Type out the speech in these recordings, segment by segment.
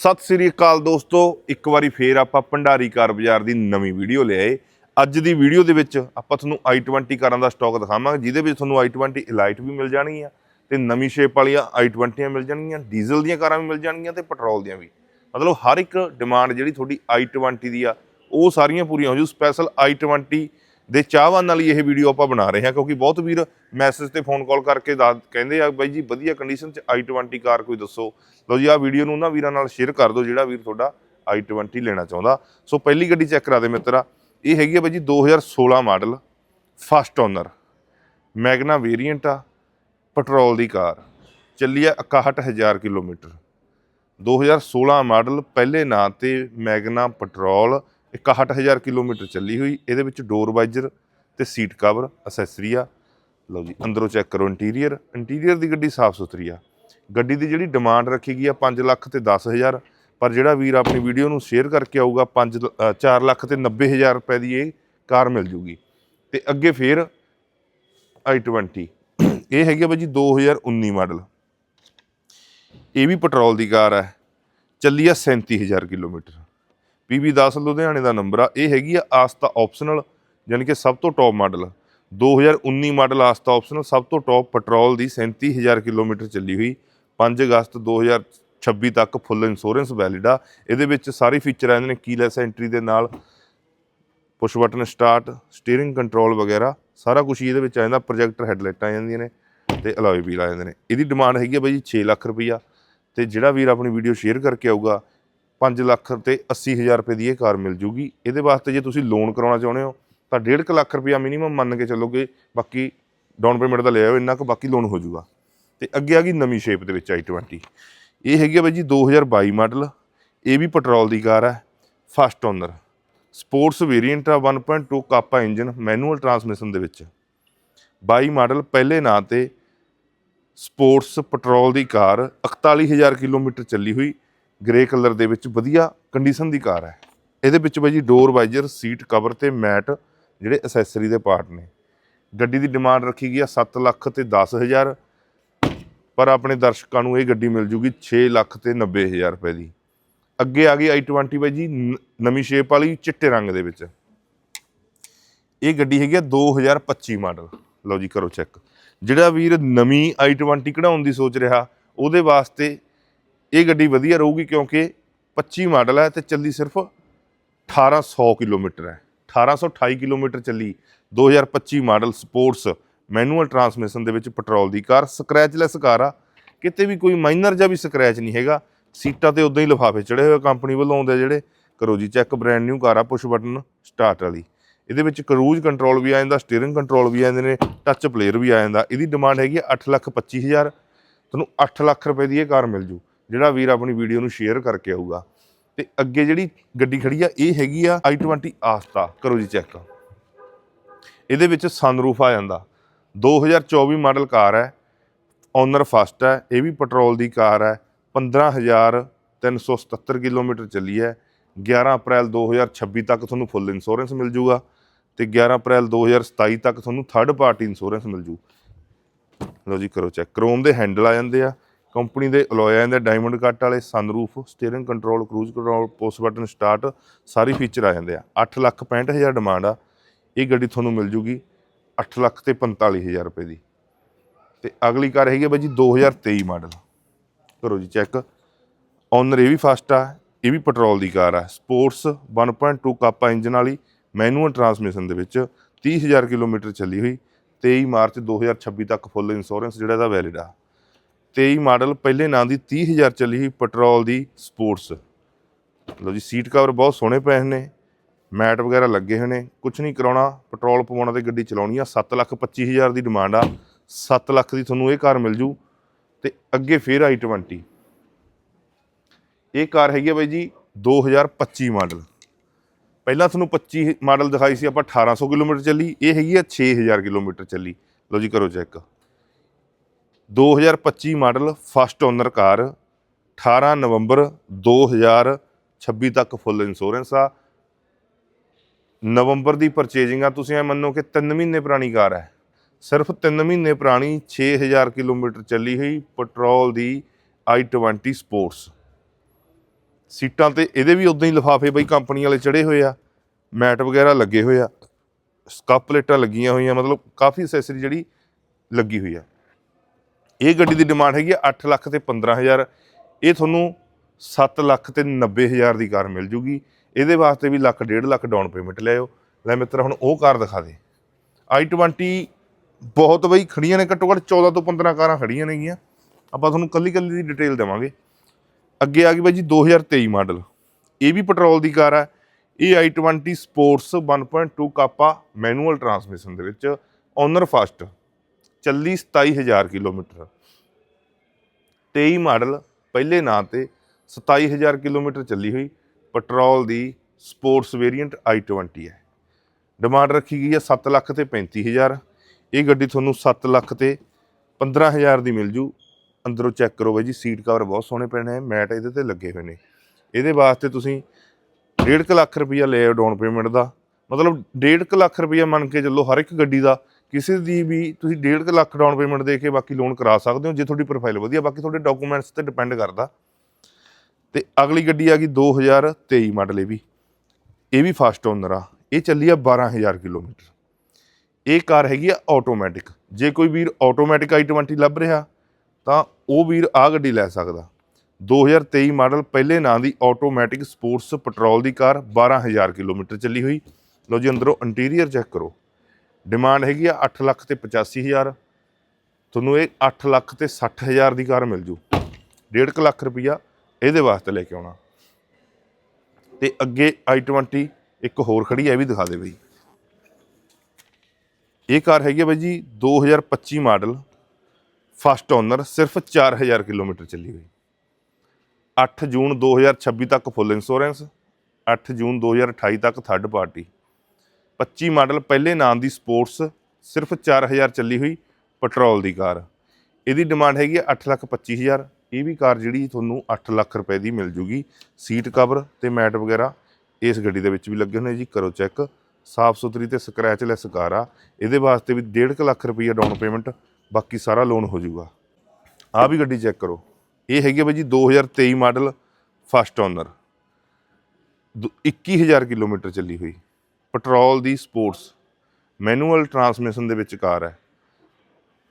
ਸਤਿ ਸ੍ਰੀ ਅਕਾਲ ਦੋਸਤੋ। ਇੱਕ ਵਾਰੀ ਫੇਰ ਆਪਾਂ ਭੰਡਾਰੀ ਕਾਰ ਬਾਜ਼ਾਰ ਦੀ ਨਵੀਂ ਵੀਡੀਓ ਲਿਆਏ ਅੱਜ ਦੀ ਵੀਡੀਓ ਦੇ ਵਿੱਚ ਆਪਾਂ ਤੁਹਾਨੂੰ i20 ਕਾਰਾਂ ਦਾ ਸਟਾਕ ਦਿਖਾਵਾਂਗੇ, ਜਿਹਦੇ ਵਿੱਚ ਤੁਹਾਨੂੰ i20 ਇਲਾਈਟ ਵੀ ਮਿਲ ਜਾਣੀ ਆ ਤੇ ਨਵੀਂ ਸ਼ੇਪ ਵਾਲੀਆਂ i20 ਮਿਲ ਜਾਣਗੀਆਂ ਡੀਜ਼ਲ ਦੀਆਂ ਕਾਰਾਂ ਵੀ ਮਿਲ ਜਾਣਗੀਆਂ ਤੇ ਪੈਟਰੋਲ ਦੀਆਂ ਵੀ। ਮਤਲਬ ਹਰ ਇੱਕ ਡਿਮਾਂਡ ਜਿਹੜੀ ਤੁਹਾਡੀ i20 ਦੀ ਆ, ਉਹ ਸਾਰੀਆਂ ਪੂਰੀਆਂ ਹੋ ਜੂ। ਸਪੈਸ਼ਲ i20 ਦੇ ਚਾਹਵਾਨ ਨਾਲ ਹੀ ਇਹ ਵੀਡੀਓ ਆਪਾਂ ਬਣਾ ਰਹੇ ਹਾਂ, ਕਿਉਂਕਿ ਬਹੁਤ ਵੀਰ ਮੈਸੇਜ ਤੇ ਫੋਨ ਕਾਲ ਕਰਕੇ ਦੱਸ, ਕਹਿੰਦੇ ਆ, ਬਾਈ ਜੀ, ਵਧੀਆ ਕੰਡੀਸ਼ਨ 'ਚ i20 ਕਾਰ ਕੋਈ ਦੱਸੋ? ਲਓ ਜੀ ਆ ਵੀਡੀਓ ਨੂੰ ਉਹਨਾਂ ਵੀਰਾਂ ਨਾਲ ਸ਼ੇਅਰ ਕਰ ਦਿਓ, ਜਿਹੜਾ ਵੀਰ ਤੁਹਾਡਾ i20 ਲੈਣਾ ਚਾਹੁੰਦਾ। ਸੋ ਪਹਿਲੀ ਗੱਡੀ ਚੈੱਕ ਕਰਾ ਦੇ ਮਿੱਤਰਾ ਇਹ ਹੈਗੀ ਆ ਬਾਈ ਜੀ 2016 model first owner Magna variant ਆ ਪੈਟਰੋਲ ਦੀ ਕਾਰ। ਚੱਲੀ ਆ 61000 ਕਿਲੋਮੀਟਰ। 2016 ਮਾਡਲ ਪਹਿਲੇ ਨਾਂ ਤੇ ਮੈਗਨਾ ਪੈਟਰੋਲ 61000 ਕਿਲੋਮੀਟਰ ਚੱਲੀ ਹੋਈ, ਇਹਦੇ ਵਿੱਚ ਡੋਰ ਵਾਈਜ਼ਰ ਤੇ ਸੀਟ ਕਵਰ ਅਸੈਸਰੀ ਆ। ਲਓ ਜੀ, ਅੰਦਰੋਂ ਚੈੱਕ ਕਰੋ ਇੰਟੀਰੀਅਰ ਇੰਟੀਰੀਅਰ ਦੀ ਗੱਡੀ ਸਾਫ਼ ਸੁਥਰੀ ਆ। ਗੱਡੀ ਦੀ ਜਿਹੜੀ ਡਿਮਾਂਡ ਰੱਖੀ ਗਈ ਆ 5 ਲੱਖ ਤੇ 10000 ਪਰ ਜਿਹੜਾ ਵੀਰ ਆਪਣੀ ਵੀਡੀਓ ਨੂੰ ਸ਼ੇਅਰ ਕਰਕੇ ਆਊਗਾ 5 4 ਲੱਖ ਤੇ 90000 ਰੁਪਏ ਦੀ ਇਹ ਕਾਰ ਮਿਲ ਜੂਗੀ। ਤੇ ਅੱਗੇ ਫੇਰ i20 ਇਹ ਹੈਗੀ ਆ ਬਾਈ ਜੀ 2019 ਮਾਡਲ ਇਹ ਵੀ ਪੈਟਰੋਲ ਦੀ ਕਾਰ ਹੈ ਚੱਲੀ ਆ 37000 ਕਿਲੋਮੀਟਰ। PB10 ਲੁਧਿਆਣੇ ਦਾ ਨੰਬਰ ਆ, ਇਹ ਹੈਗੀ ਆ ਆਸਤਾ ਆਪਸ਼ਨਲ ਯਾਨੀ ਕਿ ਸਭ ਤੋਂ top model 2019 model Asta optional ਸਭ ਤੋਂ ਟੌਪ ਪੈਟਰੋਲ ਦੀ 37000 ਕਿਲੋਮੀਟਰ ਚੱਲੀ ਹੋਈ। 5 ਅਗਸਤ 2026 ਤੱਕ ਫੁੱਲ ਇੰਸ਼ੋਰੈਂਸ ਵੈਲਿਡ ਆ। ਇਹਦੇ ਵਿੱਚ ਸਾਰੇ ਫੀਚਰ ਆਉਂਦੇ ਨੇ ਕੀਲੈਸ ਐਂਟਰੀ ਦੇ ਨਾਲ push button start steering control ਵਗੈਰਾ, ਸਾਰਾ ਕੁਝ ਇਹਦੇ ਵਿੱਚ ਆ ਜਾਂਦਾ ਪ੍ਰੋਜੈਕਟਰ ਹੈਡਲਾਈਟਾਂ ਆ ਜਾਂਦੀਆਂ ਨੇ, ਤੇ ਅਲੋਏ ਵੀਲ ਆ ਜਾਂਦੇ ਨੇ। ਇਹਦੀ ਡਿਮਾਂਡ ਹੈਗੀ ਆ ਬਾਈ ਜੀ 6 ਲੱਖ ਰੁਪਈਆ। ਤੇ ਜਿਹੜਾ ਵੀਰ ਆਪਣੀ ਵੀਡੀਓ ਸ਼ੇਅਰ ਕਰਕੇ ਆਊਗਾ 5 ਲੱਖ ਤੇ 80000 ਰੁਪਏ ਦੀ ਇਹ ਕਾਰ ਮਿਲ ਜੂਗੀ। ਇਹਦੇ ਵਾਸਤੇ ਜੇ ਤੁਸੀਂ ਲੋਨ ਕਰਾਉਣਾ ਚਾਹੁੰਦੇ ਹੋ, ਤਾਂ 1.5 ਲੱਖ ਰੁਪਈਆ ਮਿਨੀਮਮ ਮੰਨ ਕੇ ਚੱਲੋਗੇ, ਬਾਕੀ ਡਾਊਨ ਪੇਮੈਂਟ ਦਾ ਲੈ ਆਓ ਇੰਨਾ ਕੁ, ਬਾਕੀ ਲੋਨ ਹੋ ਜਾਊਗਾ ਤੇ ਅੱਗੇ ਆ ਗਈ ਨਵੀਂ ਸ਼ੇਪ ਦੇ ਵਿੱਚ i20 ਇਹ ਹੈਗੀ ਆ ਬਾਈ ਜੀ 2022 ਮਾਡਲ ਇਹ ਵੀ ਪੈਟਰੋਲ ਦੀ ਕਾਰ ਹੈ ਫਸਟ ਓਨਰ ਸਪੋਰਟਸ ਵੇਰੀਐਂਟ ਆ 1.2 ਕਾਪਾ ਇੰਜਨ ਮੈਨੂਅਲ ਟਰਾਂਸਮਿਸ਼ਨ ਦੇ ਵਿੱਚ। 22 ਮਾਡਲ ਪਹਿਲੇ ਨਾਂ ਤੇ ਸਪੋਰਟਸ ਪੈਟਰੋਲ ਦੀ ਕਾਰ 41000 ਕਿਲੋਮੀਟਰ ਚੱਲੀ ਹੋਈ। ਗ੍ਰੇ ਕਲਰ ਦੇ ਵਿੱਚ ਵਧੀਆ ਕੰਡੀਸ਼ਨ ਦੀ ਕਾਰ ਹੈ। ਇਹਦੇ ਵਿੱਚ ਬਾਈ ਜੀ ਡੋਰ ਵਾਈਜ਼ਰ ਸੀਟ ਕਵਰ ਤੇ ਮੈਟ ਜਿਹੜੇ ਅਸੈਸਰੀ ਦੇ ਪਾਰਟ ਨੇ। ਗੱਡੀ ਦੀ ਡਿਮਾਂਡ ਰੱਖੀ ਗਈ ਆ 7 ਲੱਖ ਤੇ 10000 ਪਰ ਆਪਣੇ ਦਰਸ਼ਕਾਂ ਨੂੰ ਇਹ ਗੱਡੀ ਮਿਲ ਜੂਗੀ 6 ਲੱਖ ਤੇ 90000 ਰੁਪਏ ਦੀ। ਅੱਗੇ ਆ ਗਈ i20 ਬਾਈ ਜੀ, ਨ- ਨਵੀਂ ਸ਼ੇਪ ਵਾਲੀ ਚਿੱਟੇ ਰੰਗ ਦੇ ਵਿੱਚ। ਇਹ ਗੱਡੀ ਹੈਗੀ ਆ 2025 ਮਾਡਲ ਲਓ ਜੀ ਕਰੋ ਚੈੱਕ ਜਿਹੜਾ ਵੀਰ ਨਵੀਂ i20 ਕਢਾਉਣ ਦੀ ਸੋਚ ਰਿਹਾ, ਉਹਦੇ ਵਾਸਤੇ ਇਹ ਗੱਡੀ ਵਧੀਆ ਰਹੂਗੀ ਕਿਉਂਕਿ 25 ਮਾਡਲ ਹੈ ਤੇ ਚੱਲੀ ਸਿਰਫ 1800 ਕਿਲੋਮੀਟਰ ਹੈ। 1828 ਕਿਲੋਮੀਟਰ ਚੱਲੀ 2025 ਮਾਡਲ ਸਪੋਰਟਸ ਮੈਨੂਅਲ ਟਰਾਂਸਮਿਸ਼ਨ ਦੇ ਵਿੱਚ ਪੈਟਰੋਲ ਦੀ ਕਾਰ, ਸਕ੍ਰੈਚਲੈਸ ਕਾਰ ਆ। ਕਿਤੇ ਵੀ ਕੋਈ ਮਾਈਨਰ ਜਾਂ ਵੀ ਸਕ੍ਰੈਚ ਨਹੀਂ ਹੈਗਾ। ਸੀਟਾਂ ਤੇ ਉਦਾਂ ਹੀ ਲਿਫਾਫੇ ਚੜੇ ਹੋਏ ਕੰਪਨੀ ਵੱਲੋਂ ਆਉਂਦੇ ਆ ਜਿਹੜੇ। ਕਰੋ ਜੀ ਚੈੱਕ ਬ੍ਰੈਂਡ ਨਿਊ ਕਾਰ ਆ ਪੁਸ਼ ਬਟਨ ਸਟਾਰਟ ਵਾਲੀ। ਇਹਦੇ ਵਿੱਚ ਕਰੂਜ਼ ਕੰਟਰੋਲ ਵੀ ਆ ਜਾਂਦਾ ਸਟੀਅਰਿੰਗ ਕੰਟਰੋਲ ਵੀ ਆ ਜਾਂਦੇ ਨੇ ਟੱਚ ਪਲੇਅਰ ਵੀ ਆ ਜਾਂਦਾ। ਇਹਦੀ ਡਿਮਾਂਡ ਹੈਗੀ 825000 ਤੁਹਾਨੂੰ 8 ਲੱਖ ਰੁਪਏ ਦੀ ਇਹ ਕਾਰ ਮਿਲ ਜੂ। ਜਿਹੜਾ ਵੀਰ ਆਪਣੀ ਵੀਡੀਓ ਨੂੰ ਸ਼ੇਅਰ ਕਰਕੇ ਆਊਗਾ। ਤੇ ਅੱਗੇ ਜਿਹੜੀ ਗੱਡੀ ਖੜੀ ਆ, ਇਹ ਹੈਗੀ ਆ i20 ਆਸਤਾ ਕਰੋ ਜੀ ਚੈੱਕ ਇਹਦੇ ਵਿੱਚ ਸਨਰੂਫ ਆ ਜਾਂਦਾ। 2024 ਮਾਡਲ ਕਾਰ ਹੈ। ਓਨਰ ਫਸਟ ਹੈ। ਇਹ ਵੀ ਪੈਟਰੋਲ ਦੀ ਕਾਰ ਹੈ। 15377 ਕਿਲੋਮੀਟਰ ਚੱਲੀ ਹੈ। 11 ਅਪ੍ਰੈਲ 2026 ਤੱਕ ਤੁਹਾਨੂੰ ਫੁੱਲ ਇੰਸ਼ੋਰੈਂਸ ਮਿਲ ਜੂਗਾ। ਤੇ 11 ਅਪ੍ਰੈਲ 2027 ਤੱਕ ਤੁਹਾਨੂੰ ਥਰਡ ਪਾਰਟੀ ਇੰਸ਼ੋਰੈਂਸ ਮਿਲ ਜੂ। ਲਓ ਜੀ ਕਰੋ ਚੈੱਕ ਕ੍ਰੋਮ ਦੇ ਹੈਂਡਲ ਆ ਜਾਂਦੇ ਆ। ਕੰਪਨੀ ਦੇ ਅਲੋਏ ਆ ਜਾਂਦੇ ਡਾਇਮੰਡ ਕੱਟ ਵਾਲੇ sunroof steering control cruise control post button start ਸਾਰੇ ਫੀਚਰ ਆ ਜਾਂਦੇ ਆ। 8 ਲੱਖ 65000 ਡਿਮਾਂਡ ਆ, ਇਹ ਗੱਡੀ ਤੁਹਾਨੂੰ ਮਿਲ ਜੂਗੀ 8 ਲੱਖ ਤੇ 45000 ਰੁਪਏ ਦੀ। ਤੇ ਅਗਲੀ ਕਾਰ ਹੈਗੀ ਆ ਬਾਈ ਜੀ 2023 ਮਾਡਲ ਕਰੋ ਜੀ ਚੈੱਕ ਓਨਰ ਇਹ ਵੀ ਫਸਟ ਆ, ਇਹ ਵੀ ਪੈਟਰੋਲ ਦੀ ਕਾਰ ਆ। ਸਪੋਰਟਸ 1.2 ਕਾਪਾ ਇੰਜਨ ਵਾਲੀ ਮੈਨੂਅਲ ਟਰਾਂਸਮਿਸ਼ਨ ਦੇ ਵਿੱਚ 30000 ਕਿਲੋਮੀਟਰ ਚੱਲੀ ਹੋਈ 23 ਮਾਰਚ 2026 ਤੱਕ ਫੁੱਲ ਇੰਸ਼ੋਰੈਂਸ ਜਿਹੜਾ ਦਾ ਵੈਲਿਡ ਆ। 23 ਮਾਡਲ, ਪਹਿਲੇ ਨਾਂ ਦੀ 30000 ਚੱਲੀ ਸੀ ਪੈਟਰੋਲ ਦੀ ਸਪੋਰਟਸ। ਲਓ ਜੀ, ਸੀਟ ਕਵਰ ਬਹੁਤ ਸੋਹਣੇ ਪਏ ਨੇ, ਮੈਟ ਵਗੈਰਾ ਲੱਗੇ ਹੋਏ ਨੇ ਕੁਝ ਨਹੀਂ ਕਰਾਉਣਾ, ਪੈਟਰੋਲ ਪਵਾਉਣਾ ਤੇ ਗੱਡੀ ਚਲਾਉਣੀ ਆ 7 ਲੱਖ 25000 ਦੀ ਡਿਮਾਂਡ ਆ 7 ਲੱਖ ਦੀ ਤੁਹਾਨੂੰ ਇਹ ਕਾਰ ਮਿਲ ਜੂ ਤੇ ਅੱਗੇ ਫੇਰ i20 ਇਹ ਕਾਰ ਹੈਗੀ ਆ ਬਾਈ ਜੀ 2025 ਮਾਡਲ। ਪਹਿਲਾਂ ਤੁਹਾਨੂੰ 25 ਮਾਡਲ ਦਿਖਾਈ ਸੀ, ਆਪਾਂ 1800 ਕਿਲੋਮੀਟਰ ਚੱਲੀ, ਇਹ ਹੈਗੀ ਆ 6000 ਕਿਲੋਮੀਟਰ ਚੱਲੀ। ਲਓ ਜੀ, ਕਰੋ check 2025 model first owner car 18 ਨਵੰਬਰ 2026 ਤੱਕ ਫੁੱਲ ਇੰਸ਼ੋਰੈਂਸ ਆ। ਨਵੰਬਰ ਦੀ ਪਰਚੇਜਿੰਗ ਆ, ਤੁਸੀਂ ਇਹ ਮੰਨੋ ਕਿ 3 ਮਹੀਨੇ ਪੁਰਾਣੀ ਕਾਰ ਹੈ। ਸਿਰਫ 3 ਮਹੀਨੇ ਪੁਰਾਣੀ 6000 ਕਿਲੋਮੀਟਰ ਚੱਲੀ ਹੋਈ ਪੈਟਰੋਲ ਦੀ i20 ਸਪੋਰਟਸ। ਸੀਟਾਂ ਤੇ ਇਹਦੇ ਵੀ ਉਦਾਂ ਹੀ ਲਿਫਾਫੇ ਬਈ ਕੰਪਨੀ ਵਾਲੇ ਚੜੇ ਹੋਏ ਆ, ਮੈਟ ਵਗੈਰਾ ਲੱਗੇ ਹੋਏ ਆ। ਸਕੱਪ ਪਲੇਟਾਂ ਲੱਗੀਆਂ ਹੋਈਆਂ, ਮਤਲਬ ਕਾਫੀ ਅਸੈਸਰੀ ਜਿਹੜੀ ਲੱਗੀ ਹੋਈ ਆ। ਇਹ ਗੱਡੀ ਦੀ ਡਿਮਾਂਡ ਹੈਗੀ ਆ 8 ਲੱਖ ਤੇ 15000 ਇਹ ਤੁਹਾਨੂੰ 7 ਲੱਖ ਤੇ 90000 ਦੀ ਕਾਰ ਮਿਲ ਜੂਗੀ। ਇਹਦੇ ਵਾਸਤੇ ਵੀ ਲੱਖ, ਡੇਢ ਲੱਖ ਡਾਊਨ ਪੇਮੈਂਟ ਲਿਆਓ ਲੈ ਮਿੱਤਰ, ਹੁਣ ਉਹ ਕਾਰ ਦਿਖਾ ਦੇ। i20 ਬਹੁਤ ਬਈ ਖੜੀਆਂ ਨੇ, ਘੱਟੋ ਘੱਟ 14 ਤੋਂ 15 ਕਾਰਾਂ ਖੜੀਆਂ ਨੇਗੀਆਂ। ਆਪਾਂ ਤੁਹਾਨੂੰ ਕੱਲੀ ਕੱਲੀ ਦੀ ਡਿਟੇਲ ਦੇਵਾਂਗੇ। ਅੱਗੇ ਆ ਗਈ ਬਾਈ ਜੀ 2023 ਮਾਡਲ ਇਹ ਵੀ ਪੈਟਰੋਲ ਦੀ ਕਾਰ ਹੈ ਇਹ i20 ਸਪੋਰਟਸ 1.2 ਕਾਪਾ ਮੈਨੂਅਲ ਟਰਾਂਸਮਿਸ਼ਨ ਦੇ ਵਿੱਚ ਓਨਰ ਫਾਸਟ ਚੱਲੀ 27000 ਕਿਲੋਮੀਟਰ। 23 ਮਾਡਲ ਪਹਿਲੇ ਨਾਂ ਤੇ 27000 ਕਿਲੋਮੀਟਰ ਚੱਲੀ ਹੋਈ। ਪੈਟਰੋਲ ਦੀ ਸਪੋਰਟਸ ਵੇਰੀਐਂਟ i20 ਹੈ। ਡਿਮਾਂਡ ਰੱਖੀ ਗਈ ਹੈ 7 ਲੱਖ ਤੇ 35000 ਇਹ ਗੱਡੀ ਤੁਹਾਨੂੰ 7 ਲੱਖ ਤੇ 15000 ਦੀ ਮਿਲ ਜੂ। ਅੰਦਰੋਂ ਚੈੱਕ ਕਰੋ ਬਾਈ ਜੀ, ਸੀਟ ਕਵਰ ਬਹੁਤ ਸੋਹਣੇ ਪੈਣੇ ਹੈ ਮੈਟ ਇਹਦੇ ਤੇ ਲੱਗੇ ਹੋਏ ਨੇ। ਇਹਦੇ ਵਾਸਤੇ ਤੁਸੀਂ 1.5 ਲੱਖ ਰੁਪਈਆ ਲੈ ਡਾਊਨ ਪੇਮੈਂਟ ਦਾ, ਮਤਲਬ 1.5 ਲੱਖ ਰੁਪਈਆ ਮੰਨ ਕੇ ਚੱਲੋ ਹਰ ਇੱਕ ਗੱਡੀ ਦਾ ਕਿਸੇ ਦੀ ਵੀ ਤੁਸੀਂ 1.5 ਲੱਖ ਡਾਊਨ ਪੇਮੈਂਟ ਦੇ ਕੇ ਬਾਕੀ ਲੋਨ ਕਰਾ ਸਕਦੇ ਹੋ, ਜੇ ਤੁਹਾਡੀ ਪ੍ਰੋਫਾਈਲ ਵਧੀਆ, ਬਾਕੀ ਤੁਹਾਡੇ ਡਾਕੂਮੈਂਟਸ ਤੇ ਡਿਪੈਂਡ ਕਰਦਾ। ਤੇ ਅਗਲੀ ਗੱਡੀ ਆ ਗਈ 2023 ਮਾਡਲ ਇਹ ਵੀ। ਇਹ ਵੀ ਫਾਸਟ ਓਨਰ ਆ। ਇਹ ਚੱਲੀ ਆ 12000 ਕਿਲੋਮੀਟਰ। ਇਹ ਕਾਰ ਹੈਗੀ ਆ ਆਟੋਮੈਟਿਕ ਜੇ ਕੋਈ ਵੀਰ ਆਟੋਮੈਟਿਕ i20 ਲੱਭ ਰਿਹਾ, ਤਾਂ ਉਹ ਵੀਰ ਆ ਗੱਡੀ ਲੈ ਸਕਦਾ। 2023 ਮਾਡਲ ਪਹਿਲੇ ਨਾਂ ਦੀ ਆਟੋਮੈਟਿਕ ਸਪੋਰਟਸ ਪੈਟਰੋਲ ਦੀ ਕਾਰ 12000 ਕਿਲੋਮੀਟਰ ਚੱਲੀ ਹੋਈ। ਲਓ ਜੀ, ਅੰਦਰੋਂ ਇੰਟੀਰੀਅਰ ਚੈੱਕ ਕਰੋ। ਡਿਮਾਂਡ ਹੈਗੀ ਆ 8 ਲੱਖ ਤੇ 85000 ਤੁਹਾਨੂੰ ਇਹ 8 ਲੱਖ ਤੇ 60000 ਦੀ ਕਾਰ ਮਿਲ ਜੂ। 1.5 ਲੱਖ ਰੁਪਈਆ ਇਹਦੇ ਵਾਸਤੇ ਲੈ ਕੇ ਆਉਣਾ। ਤੇ ਅੱਗੇ i20 ਇੱਕ ਹੋਰ ਖੜੀ ਹੈ ਇਹ ਵੀ ਦਿਖਾ ਦੇ ਬਈ। ਇਹ ਕਾਰ ਹੈਗੀ ਹੈ ਬਾਈ ਜੀ 2025 ਮਾਡਲ ਫਸਟ ਓਨਰ ਸਿਰਫ 4000 ਕਿਲੋਮੀਟਰ ਚੱਲੀ ਹੋਈ। 8 ਜੂਨ 2026 ਤੱਕ ਫੁੱਲ ਇੰਸ਼ੋਰੈਂਸ 8 ਜੂਨ 2028 ਤੱਕ ਥਰਡ ਪਾਰਟੀ 25 ਮਾਡਲ ਪਹਿਲੇ ਨਾਮ ਦੀ ਸਪੋਰਟਸ ਸਿਰਫ 4000 ਚੱਲੀ ਹੋਈ ਪੈਟਰੋਲ ਦੀ ਕਾਰ। ਇਹਦੀ ਡਿਮਾਂਡ ਹੈਗੀ ਹੈ 8 ਲੱਖ 25000 ਇਹ ਵੀ ਕਾਰ ਜਿਹੜੀ ਤੁਹਾਨੂੰ 8 ਲੱਖ ਰੁਪਏ ਦੀ ਮਿਲ ਜੂਗੀ। ਸੀਟ ਕਵਰ ਤੇ ਮੈਟ ਵਗੈਰਾ ਇਸ ਗੱਡੀ ਦੇ ਵਿੱਚ ਵੀ ਲੱਗੇ ਹੋਣੇ ਜੀ, ਕਰੋ ਚੈੱਕ। ਸਾਫ਼ ਸੁਥਰੀ ਤੇ ਸਕ੍ਰੈਚਲੈਸ ਕਾਰ ਆ। ਇਹਦੇ ਵਾਸਤੇ ਵੀ 1.5 ਲੱਖ ਰੁਪਈਆ ਡਾਊਨ ਪੇਮੈਂਟ ਬਾਕੀ ਸਾਰਾ ਲੋਨ ਹੋ ਜਾਊਗਾ ਆ ਵੀ ਗੱਡੀ ਚੈੱਕ ਕਰੋ। ਇਹ ਹੈਗੀ ਹੈ ਬਾਈ ਜੀ 2023 ਮਾਡਲ ਫਸਟ ਓਨਰ। 21000 ਕਿਲੋਮੀਟਰ ਚੱਲੀ ਹੋਈ। ਪੈਟਰੋਲ ਦੀ ਸਪੋਰਟਸ ਮੈਨੂਅਲ ਟਰਾਂਸਮਿਸ਼ਨ ਦੇ ਵਿੱਚ ਕਾਰ ਹੈ।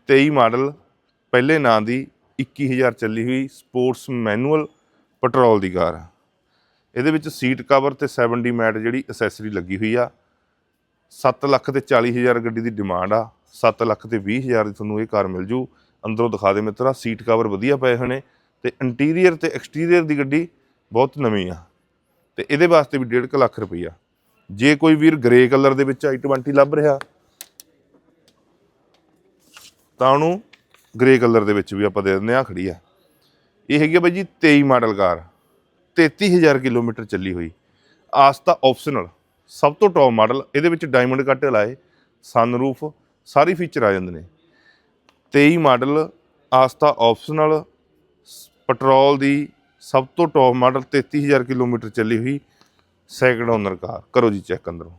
23 ਮਾਡਲ ਪਹਿਲੇ ਨਾਂ ਦੀ 21000 ਚੱਲੀ ਹੋਈ ਸਪੋਰਟਸ ਮੈਨੂਅਲ ਪੈਟਰੋਲ ਦੀ ਕਾਰ ਹੈ ਇਹਦੇ ਵਿੱਚ ਸੀਟ ਕਵਰ ਤੇ 7D ਮੈਟ ਜਿਹੜੀ ਅਸੈਸਰੀ ਲੱਗੀ ਹੋਈ ਆ। 7 ਲੱਖ ਤੇ 40000 ਗੱਡੀ ਦੀ ਡਿਮਾਂਡ ਆ। 7 ਲੱਖ ਤੇ 20000 ਦੀ ਤੁਹਾਨੂੰ ਇਹ ਕਾਰ ਮਿਲ ਜੂ। ਅੰਦਰੋਂ ਦਿਖਾ ਦੇ ਮਿੱਤਰਾ, ਸੀਟ ਕਵਰ ਵਧੀਆ ਪਏ ਹੋਏ ਨੇ ਤੇ ਇੰਟੀਰੀਅਰ ਤੇ ਐਕਸਟੀਰੀਅਰ ਦੀ ਗੱਡੀ ਬਹੁਤ ਨਵੀਂ ਆ। ਤੇ ਇਹਦੇ ਵਾਸਤੇ ਵੀ 1.5 ਲੱਖ ਰੁਪਈਆ ਜੇ ਕੋਈ ਵੀਰ ਗ੍ਰੇ ਕਲਰ ਦੇ ਵਿੱਚ i20 ਲੱਭ ਰਿਹਾ, ਤਾਂ ਉਹਨੂੰ ਗ੍ਰੇ ਕਲਰ ਦੇ ਵਿੱਚ ਵੀ ਆਪਾਂ ਦੇ ਦਿੰਦੇ ਆ ਖੜੀ ਆ। ਇਹ ਹੈਗੀ ਆ ਬਾਈ ਜੀ 23 ਮਾਡਲ ਕਾਰ 33000 ਕਿਲੋਮੀਟਰ ਚੱਲੀ ਹੋਈ। ਆਸਤਾ ਆਪਸ਼ਨਲ ਸਭ ਤੋਂ ਟੌਪ ਮਾਡਲ ਇਹਦੇ ਵਿੱਚ ਡਾਇਮੰਡ ਕੱਟ ਲਾਏ ਸਨਰੂਫ ਸਾਰੇ ਫੀਚਰ ਆ ਜਾਂਦੇ ਨੇ। 23 ਮਾਡਲ ਆਸਤਾ ਆਪਸ਼ਨਲ ਪੈਟਰੋਲ ਦੀ ਸਭ ਤੋਂ ਟੌਪ ਮਾਡਲ 33000 ਕਿਲੋਮੀਟਰ ਚੱਲੀ ਹੋਈ। ਸੈਕਿੰਡ ਓਨਰ ਕਾਰ ਕਰੋ ਜੀ ਚੈੱਕ ਅੰਦਰੋਂ।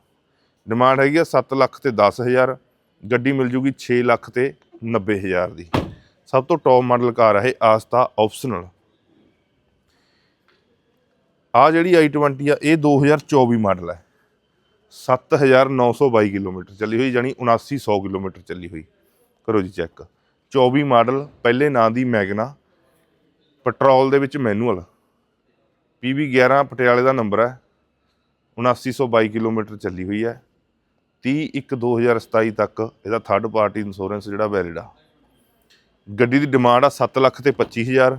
ਡਿਮਾਂਡ ਹੈਗੀ ਆ 7 ਲੱਖ ਤੇ 10000 ਗੱਡੀ ਮਿਲ ਜੂਗੀ 6 ਲੱਖ ਤੇ 90000 ਦੀ। ਸਭ ਤੋਂ ਟੌਪ ਮਾਡਲ ਕਾਰ ਹੈ ਇਹ ਆਸਤਾ ਆਪਸ਼ਨਲ ਆ ਜਿਹੜੀ i20 ਆ, ਇਹ 2024 ਮਾਡਲ ਹੈ 7922 ਕਿਲੋਮੀਟਰ ਚੱਲੀ ਹੋਈ ਯਾਨੀ 7900 ਕਿਲੋਮੀਟਰ ਚੱਲੀ ਹੋਈ। ਕਰੋ ਜੀ ਚੈੱਕ। 24 ਮਾਡਲ ਪਹਿਲੇ ਨਾਂ ਦੀ ਮੈਗਨਾ, ਪੈਟਰੋਲ ਦੇ ਵਿੱਚ ਮੈਨੂਅਲ। PV 11 ਪਟਿਆਲੇ ਦਾ ਨੰਬਰ ਹੈ 7922 ਕਿਲੋਮੀਟਰ ਚੱਲੀ ਹੋਈ ਹੈ। 30 1 2027 ਤੱਕ ਇਹਦਾ ਥਰਡ ਪਾਰਟੀ ਇੰਸ਼ੋਰੈਂਸ ਜਿਹੜਾ ਵੈਲਿਡ ਆ। ਗੱਡੀ ਦੀ ਡਿਮਾਂਡ ਆ 7 ਲੱਖ ਤੇ 25000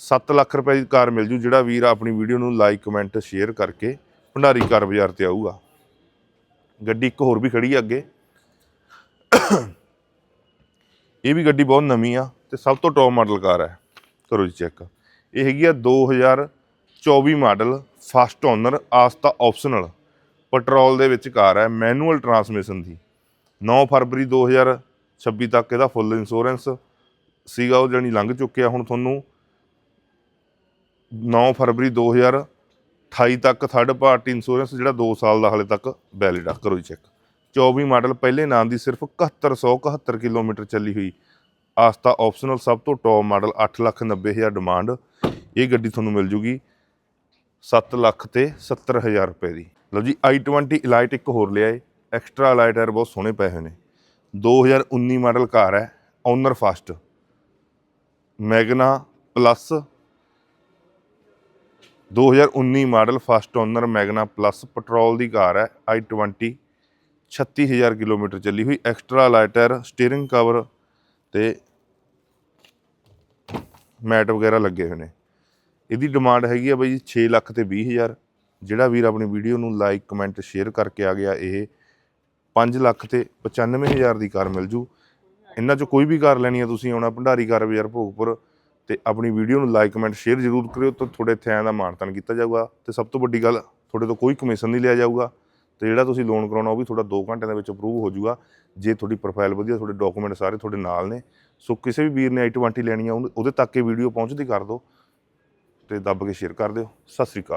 7 ਲੱਖ ਰੁਪਏ ਦੀ ਕਾਰ ਮਿਲ ਜੂ, ਜਿਹੜਾ ਵੀਰ ਆਪਣੀ ਵੀਡੀਓ ਨੂੰ ਲਾਈਕ ਕਮੈਂਟ ਸ਼ੇਅਰ ਕਰਕੇ ਭੰਡਾਰੀ ਕਾਰ ਬਾਜ਼ਾਰ ਤੇ ਆਊਗਾ। ਗੱਡੀ ਇੱਕ ਹੋਰ ਵੀ ਖੜੀ ਆ ਅੱਗੇ। ਇਹ ਵੀ ਗੱਡੀ ਬਹੁਤ ਨਵੀਂ ਆ ਤੇ ਸਭ ਤੋਂ ਟੌਪ ਮਾਡਲ ਕਾਰ ਹੈ। ਕਰੋ ਜੀ ਚੈੱਕ ਇਹ ਹੈਗੀ ਆ 2024 model first owner Asta optional petrol ਦੇ ਵਿੱਚ ਕਾਰ ਹੈ ਮੈਨੂਅਲ ਟਰਾਂਸਮਿਸ਼ਨ ਦੀ। 9 ਫਰਵਰੀ 2026 ਤੱਕ ਇਹਦਾ ਫੁੱਲ ਇੰਸ਼ੋਰੈਂਸ ਸੀਗਾ ਉਹ ਜਾਨੀ ਲੰਘ ਚੁੱਕਿਆ ਹੁਣ ਤੁਹਾਨੂੰ। 9 ਫਰਵਰੀ 2028 ਤੱਕ ਥਰਡ ਪਾਰਟੀ ਇੰਸ਼ੋਰੈਂਸ ਜਿਹੜਾ 2 ਸਾਲ ਦਾ ਹਲੇ ਤੱਕ ਵੈਲਿਡ ਆ ਕਰੋ ਜੀ ਚੈੱਕ 24 ਮਾਡਲ ਪਹਿਲੇ ਨਾਂ ਦੀ ਸਿਰਫ 7171 ਕਿਲੋਮੀਟਰ ਚੱਲੀ ਹੋਈ। ਆਸਤਾ ਆਪਸ਼ਨਲ ਸਭ ਤੋਂ ਟੌਪ ਮਾਡਲ 8,90,000 ਡਿਮਾਂਡ ਇਹ ਗੱਡੀ ਤੁਹਾਨੂੰ ਮਿਲ ਜੂਗੀ। 7 ਲੱਖ ਤੇ 70000 ਰੁਪਏ ਦੀ। ਲਓ ਜੀ i20 ਇਲਾਈਟ ਇੱਕ ਹੋਰ ਲਿਆ ਏ ਐਕਸਟਰਾ ਲਾਈਟ ਐਰ ਬਹੁਤ ਸੋਹਣੇ ਪਏ ਹੋਏ ਨੇ। 2019 ਮਾਡਲ ਕਾਰ ਹੈ owner first Magna plus 2019 model first owner Magna plus petrol ਦੀ ਕਾਰ ਹੈ i20 36000 ਕਿਲੋਮੀਟਰ ਚੱਲੀ ਹੋਈ। ਐਕਸਟਰਾ ਲਾਈਟਰ ਸਟੀਅਰਿੰਗ ਕਵਰ ਤੇ ਮੈਟ ਵਗੈਰਾ ਲੱਗੇ ਹੋਏ ਨੇ। ਇਹਦੀ ਡਿਮਾਂਡ ਹੈਗੀ ਆ ਬਾਈ 6 ਲੱਖ ਤੇ 20000 ਜਿਹੜਾ ਵੀਰ ਆਪਣੀ ਵੀਡੀਓ ਨੂੰ ਲਾਈਕ ਕਮੈਂਟ ਸ਼ੇਅਰ ਕਰਕੇ ਆ ਗਿਆ, ਇਹ 5 ਲੱਖ ਤੇ 95000 ਦੀ ਕਾਰ ਮਿਲ ਜੂ। ਇਹਨਾਂ ਚੋਂ ਕੋਈ ਵੀ ਕਾਰ ਲੈਣੀ ਆ, ਤੁਸੀਂ ਆਉਣਾ ਭੰਡਾਰੀ ਕਾਰ ਬਾਜ਼ਾਰ ਭੋਗਪੁਰ ਤੇ ਆਪਣੀ ਵੀਡੀਓ ਨੂੰ ਲਾਈਕ ਕਮੈਂਟ ਸ਼ੇਅਰ ਜ਼ਰੂਰ ਕਰਿਓ ਤਾਂ ਤੁਹਾਡੇ ਇੱਥੇ ਐਂ ਦਾ ਮਾਨਤਾਨ ਕੀਤਾ ਜਾਊਗਾ। ਤੇ ਸਭ ਤੋਂ ਵੱਡੀ ਗੱਲ, ਤੁਹਾਡੇ ਤੋਂ ਕੋਈ ਕਮਿਸ਼ਨ ਨਹੀਂ ਲਿਆ ਜਾਊਗਾ। ਤੇ ਜਿਹੜਾ ਤੁਸੀਂ ਲੋਨ ਕਰਾਉਣਾ, ਉਹ ਵੀ ਤੁਹਾਡਾ 2 ਘੰਟਿਆਂ ਦੇ ਵਿੱਚ ਅਪਰੂਵ ਹੋ ਜਾਊਗਾ। ਜੇ ਤੁਹਾਡੀ ਪ੍ਰੋਫਾਈਲ ਵਧੀਆ, ਤੁਹਾਡੇ ਡਾਕੂਮੈਂਟ ਸਾਰੇ ਤੁਹਾਡੇ ਨਾਲ ਨੇ। ਸੋ ਕਿਸੇ ਵੀ ਵੀਰ ਨੇ i20 ਲੈਣੀ ਆ ਉਹਦੇ ਤੱਕ ਇਹ ਵੀਡੀਓ ਪਹੁੰਚਦੀ ਕਰ ਦਿਓ। ਤੇ ਦੱਬ ਕੇ ਸ਼ੇਅਰ ਕਰ ਦਿਓ। ਸਤਿ ਸ੍ਰੀ ਅਕਾਲ।